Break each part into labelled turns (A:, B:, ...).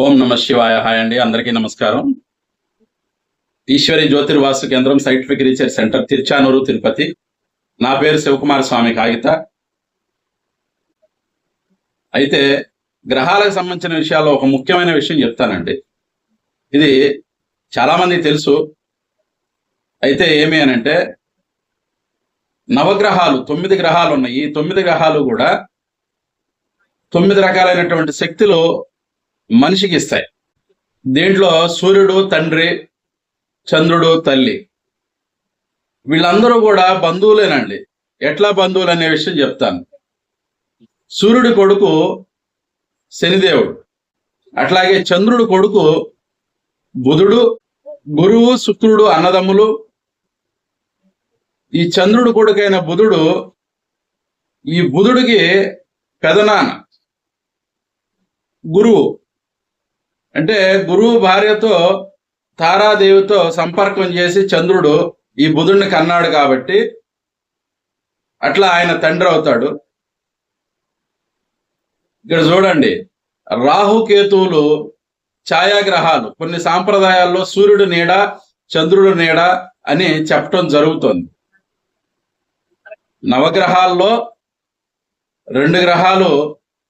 A: ఓం నమ శివాయ. హాయ్ అండి. అందరికీ నమస్కారం. ఈశ్వరి జ్యోతిర్వాసు కేంద్రం scientific research centre Tiruchanur Tirupati. నా పేరు శివకుమార స్వామి కాగిత. అయితే గ్రహాలకు సంబంధించిన విషయాల్లో ఒక ముఖ్యమైన విషయం చెప్తానండి. ఇది చాలామంది తెలుసు. అయితే ఏమి అని అంటే నవగ్రహాలు తొమ్మిది గ్రహాలు ఉన్నాయి. ఈ తొమ్మిది గ్రహాలు కూడా తొమ్మిది రకాలైనటువంటి శక్తులు మనిషికి ఇస్తాయి. దీంట్లో సూర్యుడు తండ్రి చంద్రుడు తల్లి. వీళ్ళందరూ కూడా బంధువులేనండి. ఎట్లా బంధువులు అనే విషయం చెప్తాను. సూర్యుడి కొడుకు శనిదేవుడు. అట్లాగే చంద్రుడు కొడుకు బుధుడు గురువు శుక్రుడు అన్నదమ్ములు. ఈ చంద్రుడు కొడుకైన బుధుడు ఈ బుధుడికి పెదనాన్న గురువు. అంటే గురువు భార్యతో తారాదేవితో సంపర్కం చేసి చంద్రుడు ఈ బుధుడిని కన్నాడు కాబట్టి అట్లా ఆయన తండ్రి అవుతాడు. ఇక్కడ చూడండి రాహుకేతువులు ఛాయాగ్రహాలు కొన్ని సాంప్రదాయాల్లో సూర్యుడు నీడ చంద్రుడు నీడ అని చెప్పటం జరుగుతుంది. నవగ్రహాల్లో రెండు గ్రహాలు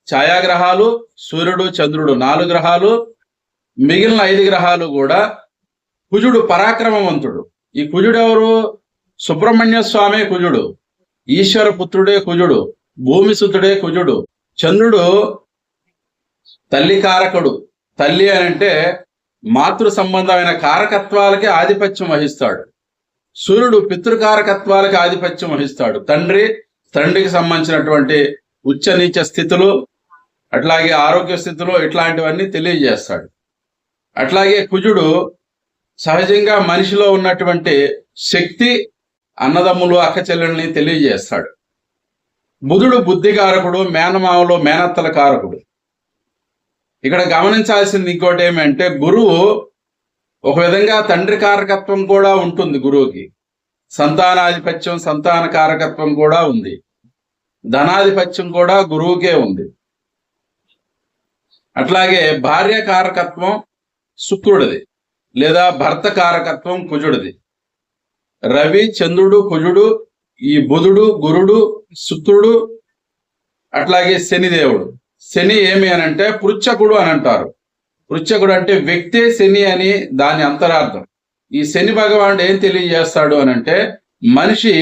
A: ఛాయాగ్రహాలు సూర్యుడు చంద్రుడు నాలుగు గ్రహాలు మిగిలిన ఐదు గ్రహాలు కూడా కుజుడు పరాక్రమవంతుడు. ఈ కుజుడు ఎవరు సుబ్రహ్మణ్య స్వామి కుజుడు. ఈశ్వర పుత్రుడే కుజుడు. భూమి సుతుడే కుజుడు. చంద్రుడు తల్లి కారకుడు. తల్లి అని అంటే మాతృ సంబంధమైన కారకత్వాలకి ఆధిపత్యం వహిస్తాడు. సూర్యుడు పితృకారకత్వాలకి ఆధిపత్యం వహిస్తాడు. తండ్రి తండ్రికి సంబంధించినటువంటి ఉచ్చ నీచ స్థితులు అట్లాగే ఆరోగ్య స్థితులు ఇట్లాంటివన్నీ తెలియజేస్తాడు. అట్లాగే కుజుడు సహజంగా మనిషిలో ఉన్నటువంటి శక్తి అన్నదమ్ములు అక్క చెల్లెల్ని తెలియజేస్తాడు. బుధుడు బుద్ధికారకుడు మేనమామలో మేనత్తల కారకుడు. ఇక్కడ గమనించాల్సింది ఇంకోటి ఏమంటే గురువు ఒక విధంగా తండ్రి కారకత్వం కూడా ఉంటుంది గురువుకి. సంతానాధిపత్యం సంతాన కారకత్వం కూడా ఉంది. ధనాధిపత్యం కూడా గురువుకే ఉంది. అట్లాగే భార్య కారకత్వం శుక్రుడిది లేదా భర్త కారకత్వం కుజుడిది. రవి చంద్రుడు కుజుడు ఈ బుధుడు గురుడు శుక్రుడు అట్లాగే శనిదేవుడు. శని ఏమి అని అంటే పృచ్చకుడు అని అంటారు పృచ్చకుడు అంటే వ్యక్తే శని అని దాని అంతరార్థం. ఈ శని భగవానుడు ఏం తెలియజేస్తాడు అని అంటే మనిషి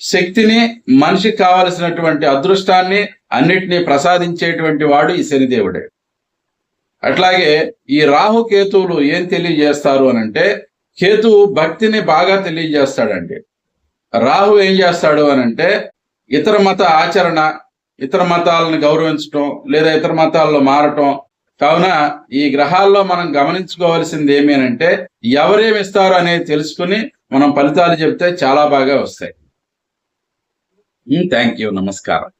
A: శక్తిని మనిషికి కావలసినటువంటి అదృష్టాన్ని అన్నిటినీ ప్రసాదించేటువంటి వాడు ఈ శనిదేవుడే. అట్లాగే ఈ రాహు కేతువులు ఏం తెలియజేస్తారు అని అంటే కేతువు భక్తిని బాగా తెలియజేస్తాడండి. రాహు ఏం చేస్తాడు అని అంటే ఇతర మత ఆచరణ ఇతర మతాలను గౌరవించటం లేదా ఇతర మతాల్లో మారటం. కావున ఈ గ్రహాల్లో మనం గమనించుకోవాల్సింది ఏమి అని అంటే ఎవరేమి ఇస్తారు అనేది తెలుసుకుని మనం ఫలితాలు చెప్తే చాలా బాగా వస్తాయి. థ్యాంక్ యూ నమస్కారం.